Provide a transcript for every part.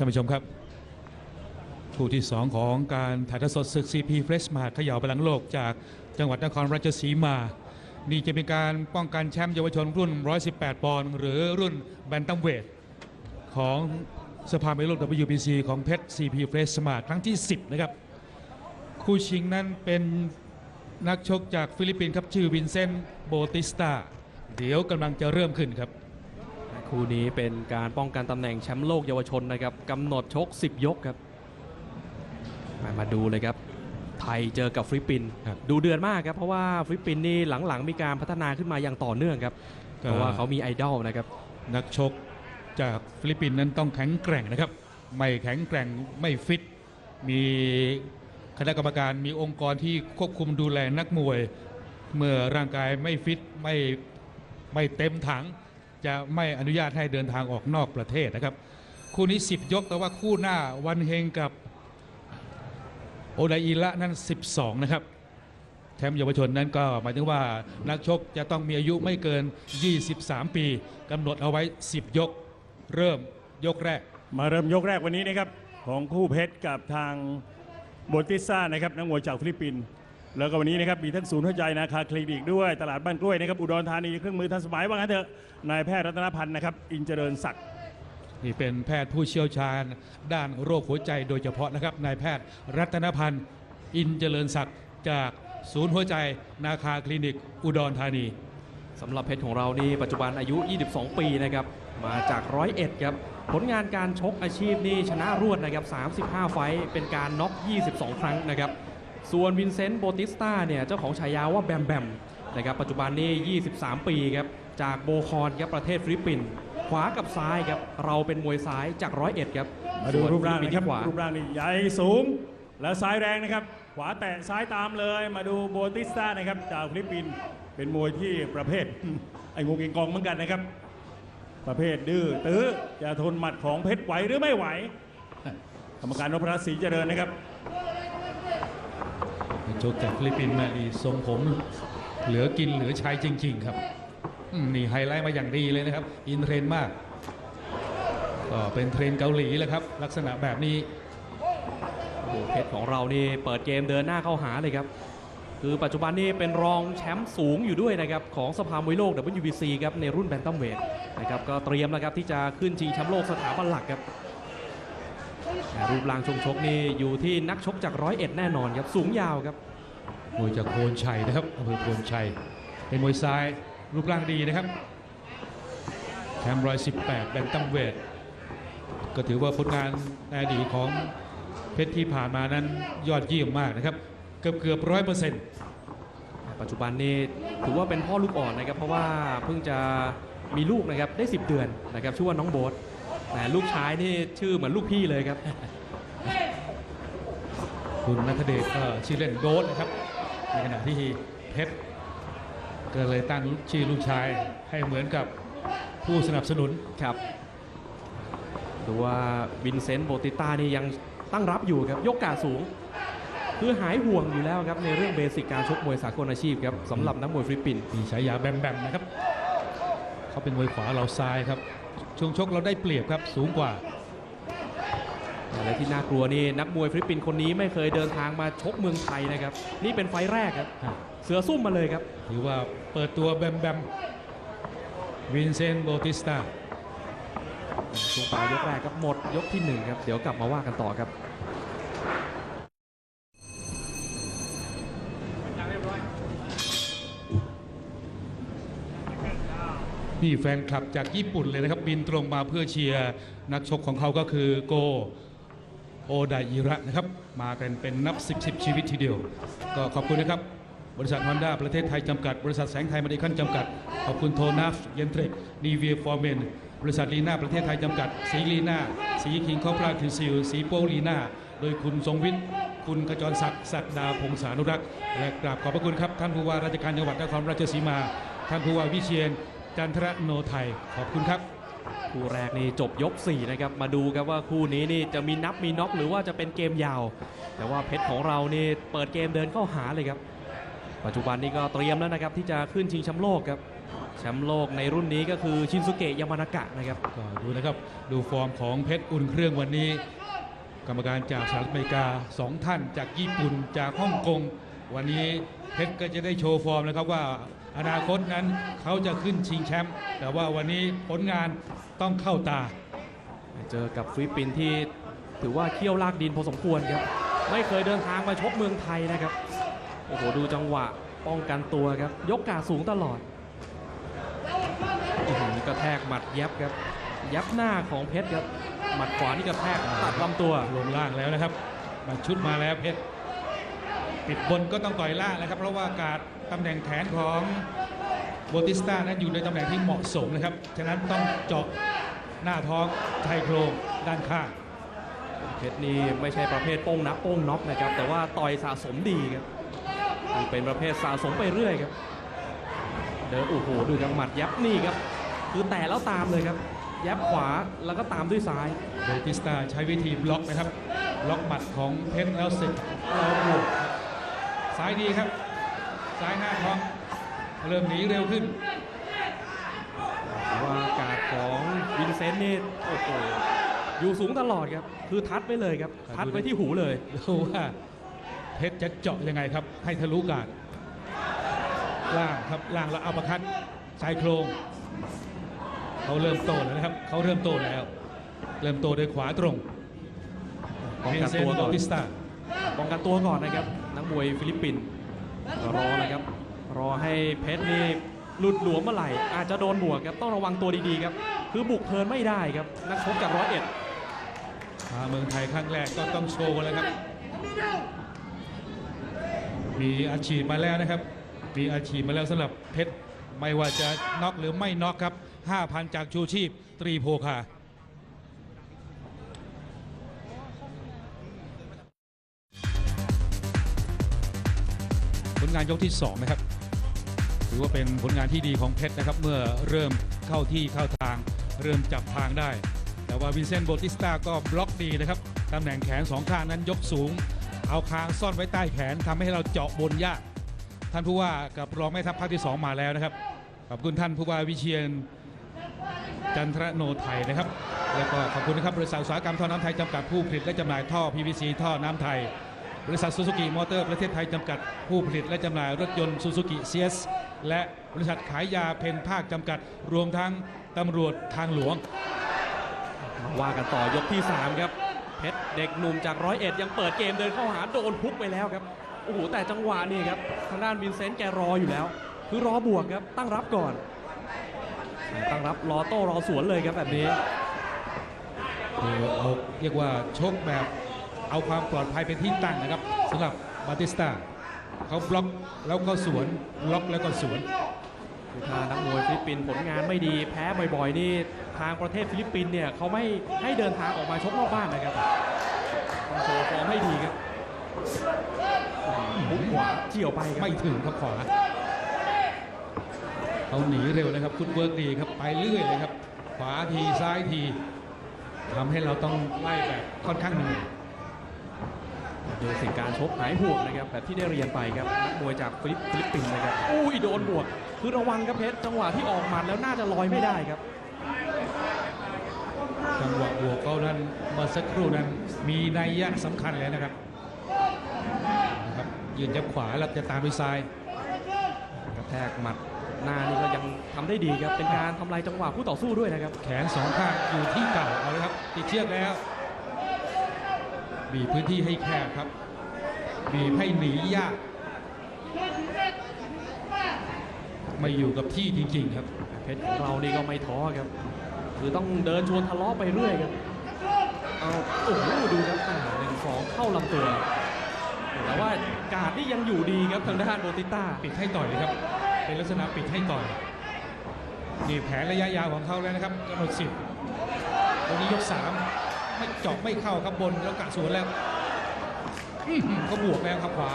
ท่านผู้ชมครับคู่ที่ 2 ของการถ่ายทอดสดศึก CP Fresh มหาเขย่าพลังโลกจากจังหวัดนครราชสีมา นี่จะเป็นการป้องกันแชมป์เยาวชนรุ่น 118 ปอนด์หรือรุ่นแบนตัมเวทของสภาไม่โลก WBC ของเพชร CP Fresh Smart ครั้งที่ 10 นะครับ คู่ชิงนั้นเป็นนักชกจากฟิลิปปินส์ครับ ชื่อวินเซนต์โบติสตา เดี๋ยวกำลังจะเริ่มขึ้นครับ คู่นี้เป็นการป้องกันตำแหน่งแชมป์โลกเยาวชนนะครับกำหนดชก 10 ยกครับ มามาดูเลยครับ ไทยเจอกับฟิลิปปินส์ดูเดือนมากครับ เพราะว่าฟิลิปปินส์นี่หลังๆ มีการพัฒนาขึ้นมาอย่างต่อเนื่องครับ เพราะว่าเขามีไอดอลนะครับ นักชกจากฟิลิปปินส์นั้นต้องแข็งแกร่งนะครับ ไม่แข็งแกร่งไม่ฟิต มีคณะกรรมการมีองค์กรที่ควบคุมดูแลนักมวย เมื่อร่างกายไม่ฟิตไม่ไม่เต็มถัง จะไม่อนุญาตให้เดินทางออกนอกประเทศนะครับ คู่นี้ 10 ยกแต่ว่าคู่หน้าวันเฮงกับโอไดอิระนั้น12 นะครับแชมป์เยาวชนนั้นก็หมายถึงว่านักชกจะต้องมีอายุไม่เกิน 23 ปีกำหนดเอาไว้ 10 ยก เริ่มยกแรก มาเริ่มยกแรกวันนี้นะครับ ของคู่เพชรกับทางโบติซ่านะครับนักมวยจากฟิลิปปินส์ แล้วก็วันนี้นะครับมีทั้งศูนย์หัวใจนาคาคลินิกด้วยตลาดบ้านกล้วยนะครับอุดรธานีเครื่องมือทันสมัยว่างั้นเถอะนายแพทย์รัตนพันธ์นะครับอินเจริญศักดิ์นี่เป็นแพทย์ผู้เชี่ยวชาญ ด้านโรคหัวใจโดยเฉพาะนะครับนายแพทย์รัตนพันธ์อินเจริญศักดิ์จากศูนย์หัวใจนาคาคลินิก อุดรธานีสำหรับเพชรของเรานี่ปัจจุบันอายุ 22 ปีนะครับมาจากร้อยเอ็ดครับผลงานการชกอาชีพนี่ชนะรวดนะครับ35 ไฟต์เป็นการน็อก22 ครั้งนะครับ ส่วนวินเซนต์โบติสตาเนี่ยเจ้าของฉายาว่าแบมแบมนะครับปัจจุบันนี่23 ปีครับจากโบคอนครับประเทศฟิลิปปินส์ขวากับซ้ายครับเราเป็นมวยซ้ายจากร้อยเอ็ดครับมาดูส่วนรูปร่างฟิลิปนะคปิรับที่ขวารูปร่างนี่ใหญ่สูง และซ้ายแรงนะครับ ขวาแตะซ้ายตามเลย มาดูโบติสตานะครับจากฟิลิปปินส์เป็นมวยที่ประเภทไอ้งูเก่งกองเหมือนกันนะครับ ประเภทดื้อตื้อจะทนหมัดของเพชรไหวหรือไม่ไหว กรรมการนพรัตน์ศรีเจริญนะครับ ชกจากฟิลิปปินส์มาดีทรงผมเหลือกินเหลือใช้จริง ๆ ครับนี่ไฮไลท์มาอย่างดีเลยนะครับ อินเทรนด์มาก ก็เป็นเทรนเกาหลีแหละครับ ลักษณะแบบนี้โอ้โหเพชรของเรานี่เปิดเกมเดินหน้าเข้าหาเลยครับ คือปัจจุบันนี่เป็นรองแชมป์สูงอยู่ด้วยนะครับ ของสภามวยโลก WBC ครับ ในรุ่นแบนตัมเวทนะครับก็เตรียมแล้วครับที่จะขึ้นชิงแชมป์โลกสถาบันหลักครับรูปร่างชงชกนี่อยู่ที่นักชกจากร้อยเอ็ดแน่นอนครับสูงยาวครับ มวยจากโพนชัยนะครับอำเภอโพนชัย เป็นมวยซ้ายรูปร่างดีนะครับแชมป์ร้อยสิบแปดแบนตัมเวทก็ถือว่าผลงานในอดีตของเพชรที่ผ่านมานั้นยอดเยี่ยมมากนะครับ เกือบเกือบร้อยเปอร์เซ็นต์ปัจจุบันนี่ถือว่าเป็นพ่อลูกอ่อนนะครับ เพราะว่าเพิ่งจะมีลูกนะครับได้ 10 เดือนนะครับชื่อว่าน้องโบ๊ทแต่ลูกชายนี่ชื่อเหมือนลูกพี่เลยครับ คุณนัทเดชก็ชื่อเล่นโดสนะครับ ในขณะที่เพชรก็เลยตั้งชื่อลูกชายให้เหมือนกับผู้สนับสนุนครับดูว่าวินเซนต์โบติต้านี่ยังตั้งรับอยู่ครับ ยกกาดสูง คือหายห่วงอยู่แล้วครับในเรื่องเบสิกการชกมวยสากลอาชีพครับสำหรับนักมวยฟิลิปปินส์มีฉายาแบมแบมนะครับ เขาเป็นมวยขวาเราซ้ายครับ ช่วงชกเราได้เปรียบครับสูงกว่า และที่น่ากลัวนี่นักมวยฟิลิปปินส์คนนี้ไม่เคยเดินทางมาชกเมืองไทยนะครับ นี่เป็นไฟล์แรกครับ เสือซุ่มมาเลยครับถือว่าเปิดตัวแบมแบมวินเซนต์โบติสตาช่วงปลายยกแรกครับหมดยกที่หนึ่งครับ เดี๋ยวกลับมาว่ากันต่อครับนี่แฟนคลับจากญี่ปุ่นเลยนะครับ บินตรงมาเพื่อเชียร์นักชกของเขาก็คือโก โอไดอิระนะครับ มากันเป็นนับ 10 10ชีวิตทีเดียว ก็ขอบคุณนะครับ บริษัทฮอนด้าประเทศไทยจำกัด บริษัทแสงไทยมาดิคันจำกัด ขอบคุณโทนัฟเยนเทรกนีเวียฟอร์เมนบริษัทลีน่าประเทศไทยจำกัด สีลีน่า สีคิงคอปราคิวซิลสีโป้ลีน่า โดยคุณทรงวิทย์ คุณกระจรศักดิ์ศักดาพงษานุรักษ์ และกราบขอบพระคุณครับ ท่านผู้ว่าราชการจังหวัดนครราชสีมา ท่านผู้ว่าวิเชียนจันทรโนไทย ขอบคุณครับ คู่แรกนี่จบยก 4 นะครับ มาดูครับว่าคู่นี้นี่จะมีนับมีน็อกหรือว่าจะเป็นเกมยาว แต่ว่าเพชรของเรานี่เปิดเกมเดินเข้าหาเลยครับ ปัจจุบันนี้ก็เตรียมแล้วนะครับที่จะขึ้นชิงแชมป์โลกครับแชมป์โลกในรุ่นนี้ก็คือชินสุเกะยามานากะนะครับก็ดูนะครับดูฟอร์มของเพชรอุ่นเครื่องวันนี้ กรรมการจากสหรัฐอเมริกาสองท่านจากญี่ปุ่นจากฮ่องกง วันนี้เพชรก็จะได้โชว์ฟอร์มแล้วครับว่า อนาคตนั้นเขาจะขึ้นชิงแชมป์แต่ว่าวันนี้ผลงานต้องเข้าตา เจอกับฟิลิปปินส์ที่ถือว่าเคี่ยวลากดินพอสมควรครับ ไม่เคยเดินทางมาชกเมืองไทยนะครับ โอ้โห ดูจังหวะป้องกันตัวครับ ยกกาดสูงตลอดอื้อหือกระแทกหมัดแยบครับ ยับหน้าของเพชรครับ หมัดขวานี่กระแทกตัดลำตัวลงล่างแล้วนะครับมาชุดมาแล้วเพชรปิดบนก็ต้องต่อยล่างแล้วครับ เพราะว่าการ ตำแหน่งแขนของโบติสตานั้นอยู่ในตำแหน่งที่เหมาะสมนะครับ ฉะนั้นต้องเจาะหน้าท้องชายโครงด้านข้างเพชรนี่ไม่ใช่ประเภทโป้งนับโป้งน็อกนะครับ แต่ว่าต่อยสะสมดีครับเป็นประเภทสะสมไปเรื่อยครับ เดินโอ้โหดูจังหมัดยับนี่ครับ คือแต่แล้วตามเลยครับ ยับขวาแล้วก็ตามด้วยซ้ายโบติสตาใช้วิธีบล็อกนะครับบล็อกหมัดของเพชรแล้วเสร็จเราบวกซ้ายดีครับ ซ้ายหน้าท้องเริ่มหนีเร็วขึ้นว่าการดของวินเซนต์นี่โอ้โหอยู่สูงตลอดครับ คือทัดไปเลยครับ ทัดไปที่หูเลยดูว่าเพชรจะเจาะยังไงครับ ให้ทะลุกาดล่างครับล่างแล้วอัปคัดชายโครงเขาเริ่มโตแล้วนะครับเขาเริ่มโตแล้ว เริ่มโตโดยขวาตรงป้องกันตัวก่อนวิเซนต์บาติสตาป้องกันตัวก่อนนะครับนักมวยฟิลิปปินส์ก็ รอนะครับ รอให้เพชรนี่หลุดหลวมเมื่อไหร่ อาจจะโดนบวกครับต้องระวังตัวดีๆครับ คือบุกเพลินไม่ได้ครับ นักชกจากร้อยเอ็ดมาเมืองไทยครั้งแรกก็ต้องโชว์แล้วครับ มีอาชีพมาแล้วนะครับ มีอาชีพมาแล้วสำหรับเพชรไม่ว่าจะน็อกหรือไม่น็อกครับ 5,000 จากชูชีพตรีโพคา ลงานยกที่2นะครับถือว่าเป็นผลงานที่ดีของเพชรนะครับ เมื่อเริ่มเข้าที่เข้าทาง เริ่มจับทางได้ แต่ว่าวินเซนต์โบติสตาก็บล็อกดีนะครับตำแหน่งแขนสองข้างนั้นยกสูง เอาคางซ่อนไว้ใต้แขนทำให้เราเจาะบนยาก ท่านผู้ว่ากับรองแม่ทัพภาคที่ 2 มาแล้วนะครับขอบคุณท่านผู้ว่าวิเชียนจันทรโนไทยนะครับ แล้วก็ขอบคุณนะครับบริษัทอุตสาหกรรมท่อน้ำไทยจำกัดผู้ผลิตและจำหน่ายท่อ PVC ท่อน้ำไทย บริษัทซูซูกิมอเตอร์ประเทศไทยจำกัด ผู้ผลิตและจำหน่ายรถยนต์ซูซูกิเซียสและบริษัทขายยาเพนภาคจำกัด รวมทั้งตำรวจทางหลวง มาว่ากันต่อยกที่ 3 ครับ เพชรเด็กหนุ่มจากร้อยเอ็ดยังเปิดเกมเดินเข้าหาโดนพุกไปแล้วครับ โอ้โห แต่จังหวะนี่ครับ ทางด้านวินเซนต์แกรออยู่แล้ว คือรอบวกครับ ตั้งรับก่อน ตั้งรับรอโต้รอสวนเลยครับแบบนี้คือเอาเรียกว่าชกแบบ เอาความปลอดภัยเป็นที่ตั้งนะครับสำหรับบาติสตาเขาบล็อกแล้วก็สวนบล็อกแล้วก็สวนคือถ้านักมวยฟิลิปปินส์ผลงานไม่ดีแพ้บ่อยๆนี่ทางประเทศฟิลิปปินส์เนี่ยเขาไม่ให้เดินทางออกมาชกนอกบ้านนะครับต้องโชว์ฟอร์มให้ดีครับหุกขวาเกี่ยวไปครับไม่ถึงครับขวาเขาหนีเร็วนะครับฟุตเวิร์กดีครับไปเรื่อยเลยครับ ขวาทีซ้ายทีทำให้เราต้องไล่แบบค่อนข้างเหนื่อย โดยสิ่งการชกหายห่วงนะครับแบบที่ได้เรียนไปครับนักมวยจากฟิลิปฟิลิปปินส์นะครับอุ้ยโดนบวกคือระวังครับเพชรจังหวะที่ออกหมัดแล้วน่าจะลอยไม่ได้ครับจังหวะบวกเขานั้นเมื่อสักครู่นั้น มีนัยยะสำคัญเลยนะครับนะครับยืนยับขวาแล้วจะตามด้วยซ้ายกระแทกหมัดหน้านี่ก็ยังทำได้ดีครับเป็นการทำลายจังหวะคู่ต่อสู้ด้วยนะครับ แขนสองข้างอยู่ที่เก่าเอาเลยครับติดเชือกแล้ว บีบพื้นที่ให้แคบครับบีบให้หนียาก ไม่อยู่กับที่จริง ๆ ครับ เพชรของเรานี่ก็ไม่ท้อครับ คือต้องเดินชวนทะเลาะไปเรื่อยครับเอาโอ้โหดูครับอ่าหนึ่งสองเข้าลำตัว แต่ว่ากาดนี่ยังอยู่ดีครับทางด้านโบติต้าปิดให้ต่อยเลยครับ เป็นลักษณะปิดให้ต่อยนี่แผนระยะยาวของเขาแล้วนะครับกำหนดสิบตรงนี้ยกสาม ไม่เจาะไม่เข้าครับบนแล้วกะสวนแล้วอื้อหือก็บวกแล้วครับขวา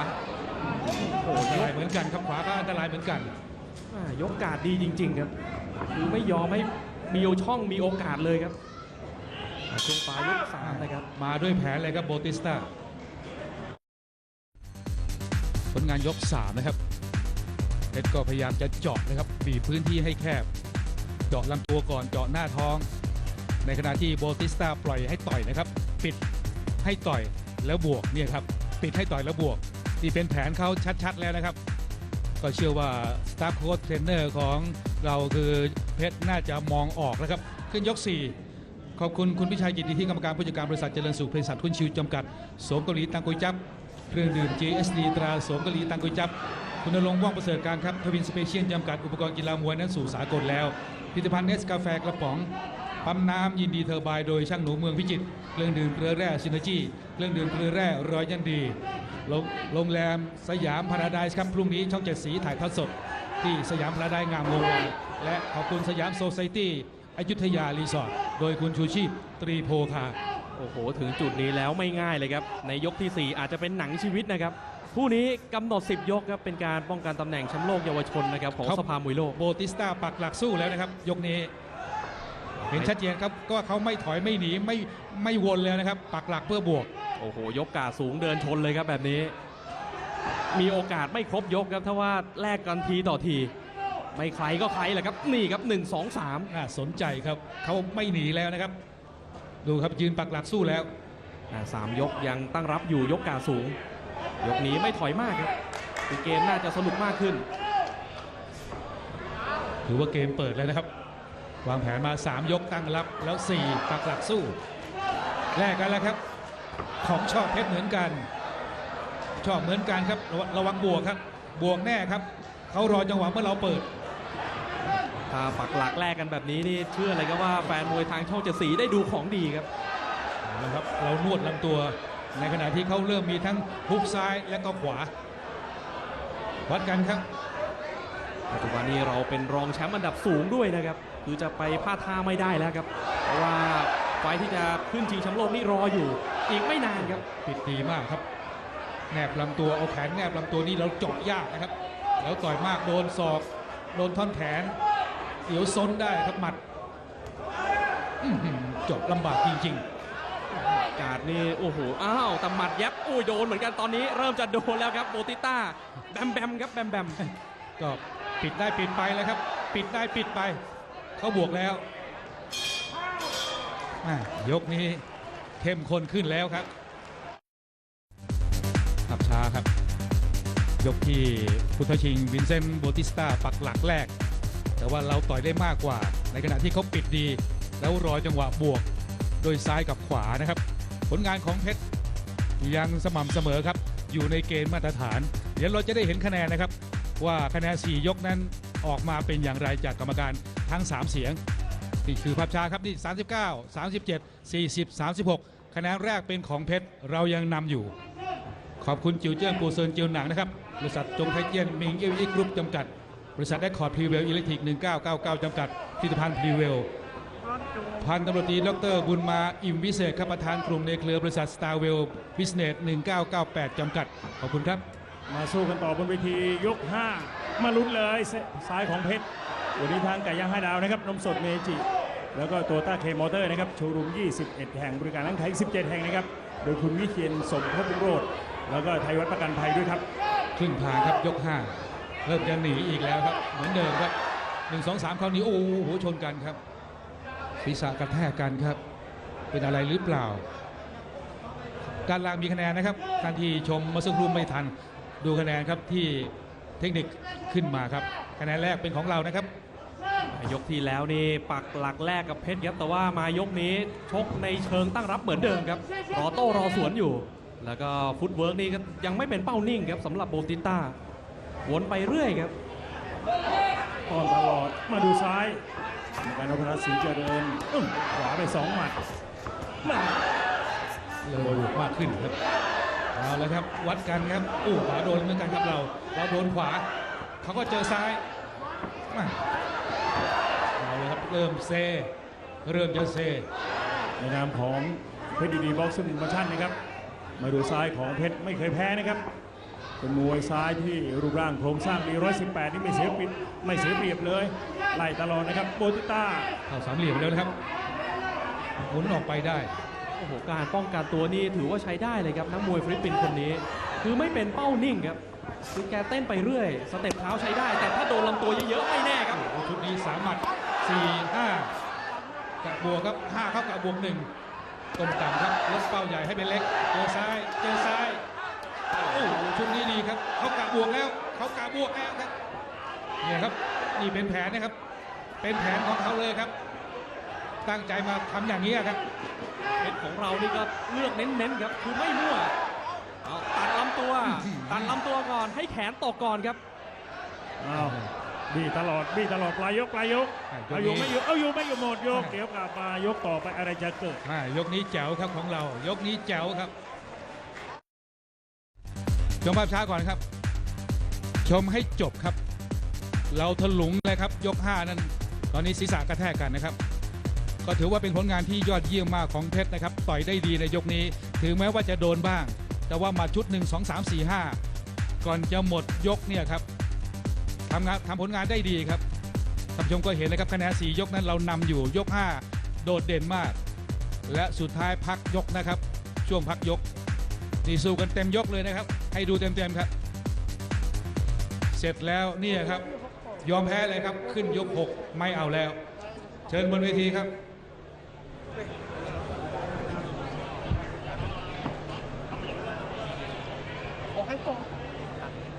โอ้อันโหตรายเหมือนกันครับขวาก็อันตรายเหมือนกัน อ่ายกกาดดีจริง ๆ ครับคือไม่ยอมให้มีช่องมีโอกาสเลยครับอ่าช่วงปลายยกสามนะครับ มาด้วยแผนเลยครับโบติสตาผลงานยก3นะครับเพชรก็พยายามจะเจาะนะครับบีบพื้นที่ให้แคบ เจาะลำตัวก่อนเจาะหน้าท้อง ในขณะที่โบติสตาปล่อยให้ต่อยนะครับ ปิดให้ต่อยแล้วบวกเนี่ยครับปิดให้ต่อยแล้วบวกนี่เป็นแผนเขาชัดๆแล้วนะครับ ก็เชื่อว่าสตาฟโค้ชเทรนเนอร์ของเราคือเพชรน่าจะมองออกนะครับ ขึ้นยก 4 ขอบคุณคุณพิชัยจิตดีที่กรรมการผู้จัดการบริษัทเจริญสุขบริษัทคุณชิวจำกัดโสมเกาหลีตังกุยจับเครื่องดื่ม GSD ตราโสมเกาหลีตังกุยจับ คุณนรงค์ว่องประเสริฐการครับทวินสเปเชียลจำกัดอุปกรณ์กีฬามวยนั้นสู่สากลแล้วผลิตภัณฑ์เนสกาแฟกระป๋อง ปั๊มน้ำยินดีเทอร์บายโดยช่างหนูเมืองพิจิตรเครื่องดื่มเกลือแร่ซินเนจีเครื่องดื่มเกลือแร่ร้อยยันดีโรงโรงแรมสยามพาราไดส์ครับพรุ่งนี้ช่องเจ็ดสีถ่ายทอดสด ที่สยามพาราไดส์งามวงวานและขอบคุณสยามโซไซตี้อยุธยารีสอร์ทโดยคุณชูชีพตรีโพคาโอ้โห ถึงจุดนี้แล้วไม่ง่ายเลยครับ ในยกทีสี่ 4 อาจจะเป็นหนังชีวิตนะครับคู่นี้กำหนด 10 ยกครับ เป็นการป้องกันตำแหน่งแชมป์โลกเยาวชนนะครับของครับสภามวยโลก โบติสตาปักหลักสู้แล้วนะครับ ยกนี้ เห็นชัดเจนครับก็เขาไม่ถอยไม่หนีไม่ไม่วนเลยนะครับ ปักหลักเพื่อบวก โอ้โห ยกกาสูงเดินชนเลยครับแบบนี้ มีโอกาสไม่ครบยกครับ ถ้าว่าแลกกันทีต่อที ไม่ใครก็ใครแหละครับ นี่ครับ 1 2 3น่าสนใจครับเขาไม่หนีแล้วนะครับ ดูครับยืนปักหลักสู้แล้วอ่าสามยกยังตั้งรับอยู่ยกกาสูง ยกนี้ไม่ถอยมากครับคือเกมน่าจะสนุกมากขึ้น ถือว่าเกมเปิดแล้วนะครับ วางแผนมา 3 ยกตั้งรับแล้ว 4 ปักหลักสู้ แลกกันแล้วครับ ของชอบเพชรเหมือนกัน ชอบเหมือนกันครับระวังระวังบวกครับ บวกแน่ครับ เขารอจังหวะเมื่อเราเปิด ถ้าปักหลักแรกกันแบบนี้นี่เชื่อเลยครับว่าแฟนมวยทางช่องเจ็ดสีได้ดูของดีครับเอาละครับเรานวดลำตัวในขณะที่เขาเริ่มมีทั้งฮุกซ้ายและก็ขวา วัดกันครับปัจจุบันนี้เราเป็นรองแชมป์อันดับสูงด้วยนะครับ คือจะไปพลาดท่าไม่ได้แล้วครับ เพราะว่าไฟล์ที่จะขึ้นชิงแชมป์โลกนี่รออยู่ อีกไม่นานครับ ปิดดีมากครับ แนบลำตัวเอาแขนแนบลำตัวนี่เราเจาะยากนะครับ แล้วต่อยมากโดนศอก โดนท่อนแขนเดี๋ยวซนได้ครับหมัดอื้อหือเจาะลำบากจริงกาดนี่โอ้โห อ้าวแต่หมัดยับอุ้ยโดนเหมือนกันตอนนี้เริ่มจะโดนแล้วครับโบติต้าแบมแบมครับแบมแบมๆก็ปิดได้ปิดไปแล้วครับ ปิดได้ปิดไป เขาบวกแล้วยกนี้เข้มข้นขึ้นแล้วครับขับช้าครับ ยกที่พุทธชิงวินเซนต์โบติสตาปักหลักแรก แต่ว่าเราต่อยได้มากกว่า ในขณะที่เขาปิดดี แล้วรอจังหวะบวก โดยซ้ายกับขวานะครับ ผลงานของเพชรยังสม่ำเสมอครับ อยู่ในเกณฑ์มาตรฐาน เดี๋ยวเราจะได้เห็นคะแนนนะครับ ว่าคะแนน 4 ยกนั้น ออกมาเป็นอย่างไรจากกรรมการทั้ง 3 เสียง นี่คือภาพช้าครับนี่ 39 37 40 36 คะแนนแรกเป็นของเพชรเรายังนำอยู่ ขอบคุณจิวเจิ้นปูเซินจียวหนังนะครับบริษัทจงไทเจียนมิงเอวีกรุ๊ปจำกัด บริษัทแอคคอร์ดพรีเวลอิเล็กทริก 1999 จำกัดผลิตภัณฑ์พรีเวลพันตำรวจตรีดรบุญมาอิ่มวิเศษครับประธานกลุ่มในเครือบริษัท Star w e l l Business 1998 จำกัด ขอบคุณครับ มาสู้กันต่อบนเวทียก 5 มาลุ้นเลยซ้ายของเพชรวันนี้ทางไก่ย่างห้าดาวนะครับนมสดเมจิ แล้วก็ตัวต้าเคมอเตอร์นะครับโชว์รูม 21 แห่งบริการร้านขาย17 แห่งนะครับ โดยคุณวิเชียนสมภพบุโรธแล้วก็ไทยวัฒประกันภัยด้วยครับครึ่งทางครับยก 5 เริ่มจะหนีอีกแล้วครับ เหมือนเดิมครับ 1 2 3 คราวนี้โอ้โหชนกันครับศีรษะกระแทกกันครับ เป็นอะไรหรือเปล่า การลางมีคะแนนนะครับท่านที่ชมมาสักครู่ไม่ทันดูคะแนนครับที่ เทคนิคขึ้นมาครับคะแนนแรกเป็นของเรานะครับ ยกที่แล้วนี่ปักหลักแรกกับเพชรครับแต่ว่ามายกนี้ชกในเชิงตั้งรับเหมือนเดิมครับรอโต้รอสวนอยู่ แล้วก็ฟุตเวิร์กนี่ก็ยังไม่เป็นเป้านิ่งครับสำหรับโบติต้าวนไปเรื่อยครับป้อนตลอดมาดูซ้ายกรรมการนพรัตน์ศรีเจริญอึ้มขวาไปสองหมัดมาเร็วมากขึ้นครับ เอาละครับวัดกันครับอู้ขวาโดนเหมือนกันครับเรา เราโดนขวาเขาก็เจอซ้ายมาเอาละครับเริ่มเซเริ่มจะเซในนามของเพชรดีดีบ็อกซ์มินมาชั่นนะครับ มาดูซ้ายของเพชรไม่เคยแพ้นะครับเป็นมวยซ้ายที่รูปร่างโครงสร้างดี118 นี่ไม่เสียเปรียบไม่เสียเปรียบเลยไล่ตลอดนะครับโบติต้าเข้าสามเหลี่ยมแล้วนะครับหมุนออกไปได้โอ้โหการป้องกันตัวนี่ถือว่าใช้ได้เลยครับนักมวยฟิลิปปินส์คนนี้ คือไม่เป็นเป้านิ่งครับคือแกเต้นไปเรื่อย สเต็ปเท้าใช้ได้ แต่ถ้าโดนลำตัวเยอะๆไม่แน่ครับชุดนี้สามหมัดสี่ห้ากับบวกครับห้าเข้ากับบวกหนึ่งต้มต่ำครับลดเป้าใหญ่ให้เป็นเล็กเจอซ้ายเจอซ้ายโอ้โหชุดนี้ดีครับเขากะบวกแล้วเขากะบวกแล้วครับเนี่ยครับนี่เป็นแผนนะครับ เป็นแผนของเขาเลยครับ ตั้งใจมาทำอย่างนี้ครับเพชรของเรานี่ก็เลือกเน้นๆครับคือไม่มั่วเอาตัดลำตัวตัดลำตัวก่อนให้แขนตกก่อนครับอ้าวบี้ตลอดบี้ตลอดปลายยกปลายยกอะเอาอยู่ยกนี้ไม่อยู่เอาอยู่ไม่อยู่หมดยกอะเดี๋ยวกลับมายกต่อไปอะไรจะเกิดอ่ายกนี้แจ๋วครับของเรา ยกนี้แจ๋วครับชมภาพช้าก่อนครับ ชมให้จบครับ เราถลุงเลยครับ ยก 5 นั้น ตอนนี้ศีรษะกระแทกกันนะครับ ก็ถือว่าเป็นผลงานที่ยอดเยี่ยมมากของเพชรนะครับ ต่อยได้ดีในยกนี้ ถึงแม้ว่าจะโดนบ้าง แต่ว่ามาชุด 1 2 3 4 5 ก่อนจะหมดยกเนี่ยครับทำงานทำผลงานได้ดีครับท่านผู้ชมก็เห็นนะครับคะแนน4ยกนั้นเรานำอยู่ยก 5 โดดเด่นมาก และสุดท้ายพักยกนะครับ ช่วงพักยกนี่สู้กันเต็มยกเลยนะครับ ให้ดูเต็มๆครับ เสร็จแล้วเนี่ยครับ ยอมแพ้เลยครับขึ้นยก 6 ไม่เอาแล้ว เชิญบนเวทีครับ ท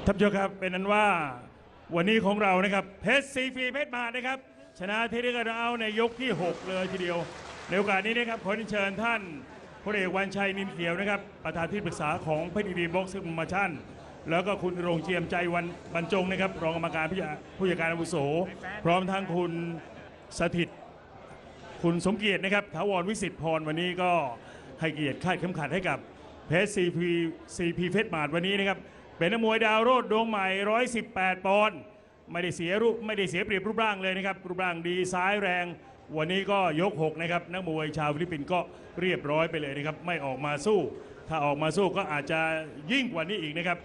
่านผู้ชมครับเป็นนั้นว่าวันนี้ของเรานะครับเพชรซีฟีเพชรมานะครับ ชนะเทเดกระเอาในยกที่ 6 เลยทีเดียว ในโอกาสนี้นะครับขอเชิญท่านพลเอกวันชัยนินเขียวนะครับ ประธานที่ปรึกษาของเพชรดีบ็อกซ์โปรโมชั่น แล้วก็คุณรงเจียมใจวันบรรจงนะครับ รองกรรมการผู้จัดผู้จัดการอาวุโส พร้อมทั้งคุณสถิต คุณสมเกียรตินะครับถาวรวิสิทธิ์พรวันนี้ก็ให้เกียรติคาดเข็มขัดให้กับเพชรซีพีซีพีเพชรมาดวันนี้นะครับ เป็นนักมวยดาวโรดดวงใหม่ 118 ปอนด์ไม่ได้เสียรูปไม่ได้เสียเปรียบรูปร่างเลยนะครับ รูปร่างดีซ้ายแรง วันนี้ก็ยก 6 นะครับ นักมวยชาวฟิลิปปินส์ก็เรียบร้อยไปเลยนะครับ ไม่ออกมาสู้ ถ้าออกมาสู้ก็อาจจะยิ่งกว่านี้อีกนะครับ